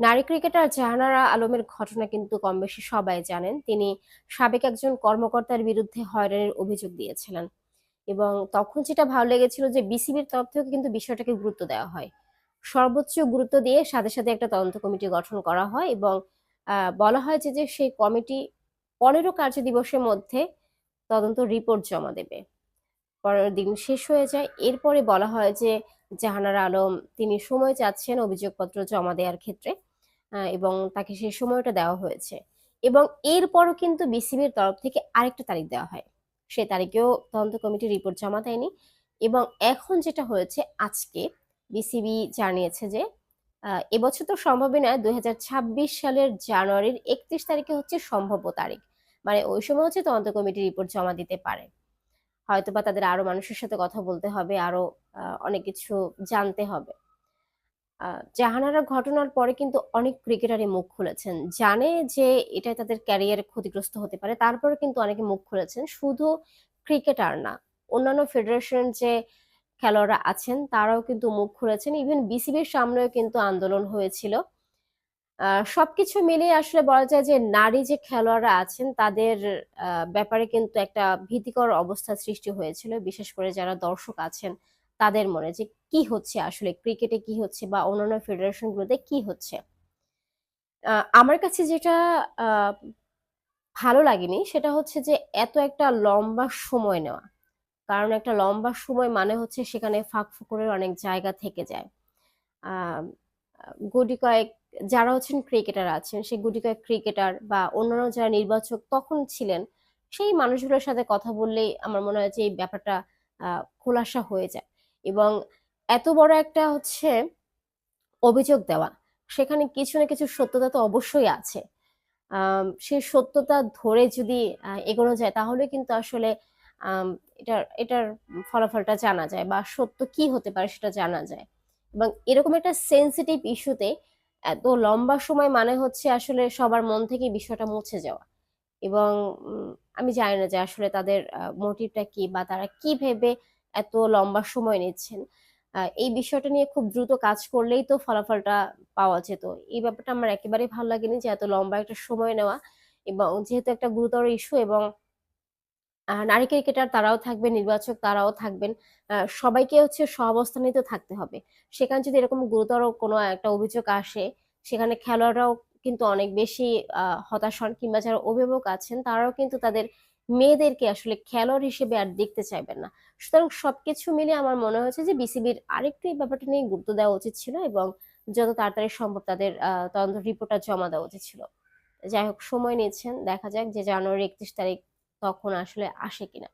নারী ক্রিকেটার জাহানারা আলমের ঘটনা কিন্তু কম বেশি সবাই জানেন। তিনি সাবেক একজন কর্মকর্তার বিরুদ্ধে হয়রানির অভিযোগ দিয়েছিলেন এবং তখন যেটা ভালো লেগেছিল যে বিসিবির তরফ থেকে কিন্তু বিষয়টাকে গুরুত্ব দেওয়া হয়। সর্বোচ্চ গুরুত্ব দিয়ে সাথে সাথে একটা তদন্ত কমিটি গঠন করা হয় এবং বলা হয় যে সেই কমিটি পনেরো কার্য দিবসের মধ্যে তদন্ত রিপোর্ট জমা দেবে। পরের দিন শেষ হয়ে যায়। এরপরে বলা হয় যে জাহানার আলম তিনি সময় চাচ্ছেন অভিযোগপত্র জমা দেওয়ার ক্ষেত্রে এবং তাকে সেই সময়টা দেওয়া হয়েছে। এবং এরপরও কিন্তু বিসিবির তরফ থেকে আরেকটা তারিখ দেওয়া হয়। সে তারিখেও তদন্ত কমিটি রিপোর্ট জমা দেয়নি। এবং এখন যেটা হয়েছে আজকে, বিসিবি জানিয়েছে যে এবছর তো সম্ভবই নয়, দুই সালের জানুয়ারির একত্রিশ তারিখে হচ্ছে সম্ভাব্য তারিখ। মানে ওই সময় হচ্ছে তদন্ত কমিটি রিপোর্ট জমা দিতে পারে। হয়তোবা তাদের আরও মানুষের সাথে কথা বলতে হবে আরও অনেক কিছু জানতে হবে। আহ, জাহানারার ঘটনার পরে কিন্তু অনেক ক্রিকেটারই মুখ খুলেছেন। জানে যে এটা তাদের ক্যারিয়ার ক্ষতিগ্রস্ত হতে পারে তারপরে কিন্তু অনেকে মুখ খুলেছেন। শুধু ক্রিকেটার না অন্যান্য ফেডারেশন যে খেলোয়াড়রা আছেন তারাও কিন্তু মুখ খুলেছেন। ইভেন বিসিবির সামনেও কিন্তু আন্দোলন হয়েছিল। সবকিছু মিলিয়ে আসলে বলা যায় যে নারী যে খেলোয়াড়রা আছেন, তাদের ব্যাপারে কিন্তু একটা ভীতিকর অবস্থা সৃষ্টি হয়েছিল। বিশেষ করে যারা দর্শক আছেন, তাদের মনে যে কি হচ্ছে আসলে, ক্রিকেটে কি হচ্ছে বা অন্যান্য ফেডারেশন গুলোতে কি হচ্ছে? আমার কাছে যেটা ভালো লাগেনি সেটা হচ্ছে যে এত একটা লম্বা সময় নেওয়া। কারণ একটা লম্বা সময় মানে হচ্ছে সেখানে ফাঁক ফুকুরের অনেক জায়গা থেকে যায়। গুটি কয়েক যারা হচ্ছেন ক্রিকেটার আছেন সে গুটি কয়েক ক্রিকেটার বা অন্যান্য যারা নির্বাচক তখন ছিলেন, সেই মানুষগুলোর সাথে কথা বললেই আমার মনে হয় যে এই ব্যাপারটা খোলাসা হয়ে যায়। এবং এত বড় একটা হচ্ছে অভিযোগ দেওয়া, সেখানে কিছু না কিছু সত্যতা তো অবশ্যই আছে। সেই সত্যতা ধরে যদি এগোনো যায়, তাহলে কিন্তু আসলে এটার এটার ফলাফলটা জানা যায় বা সত্য কি হতে পারে সেটা জানা যায়। এবং এরকম একটা সেন্সিটিভ ইস্যুতে এত লম্বা সময় মানে হচ্ছে আসলে সবার মন থেকে বিষয়টা মুছে যাওয়া। এবং আমি জানি না যে আসলে তাদের মোটিভটা কি বা তারা কি ভেবে এত লম্বা সময় নিচ্ছেন। এই বিষয়টা নিয়ে খুব দ্রুত কাজ করলেই তো ফলাফলটা পাওয়া যেত। এই ব্যাপারটা আমার একেবারেই ভালো লাগেনি যে এত লম্বা একটা সময় নেওয়া এবং যেহেতু একটা গুরুতর ইস্যু এবং নারী ক্রিকেটার তারাও থাকবেন, নির্বাচক তারাও থাকবেন। সবাইকে হচ্ছে সহাবস্থানে তো থাকতে হবে। সেখানে যদি এরকম গুরুতর কোনো একটা অভিযোগ আসে, সেখানে খেলোয়াড়রাও কিন্তু অনেক বেশি হতাশ হন কিংবা যারা অভিভাবক আছেন, তারাও কিন্তু তাদের মেয়েদেরকে আসলে খেলোয়াড় হিসেবে আর দেখতে চাইবেন না। সুতরাং সবকিছু মিলে আমার মনে হয়েছে যে বিসিবির আরেকটু এই ব্যাপারটা নিয়ে গুরুত্ব দেওয়া উচিত ছিল এবং যত তাড়াতাড়ি সম্ভব তাদের তদন্ত রিপোর্টটা জমা দেওয়া উচিত ছিল। যাই হোক, সময় নিয়েছেন দেখা যাক যে জানুয়ারি একত্রিশ তারিখ তখন আসলে আসে কিনা।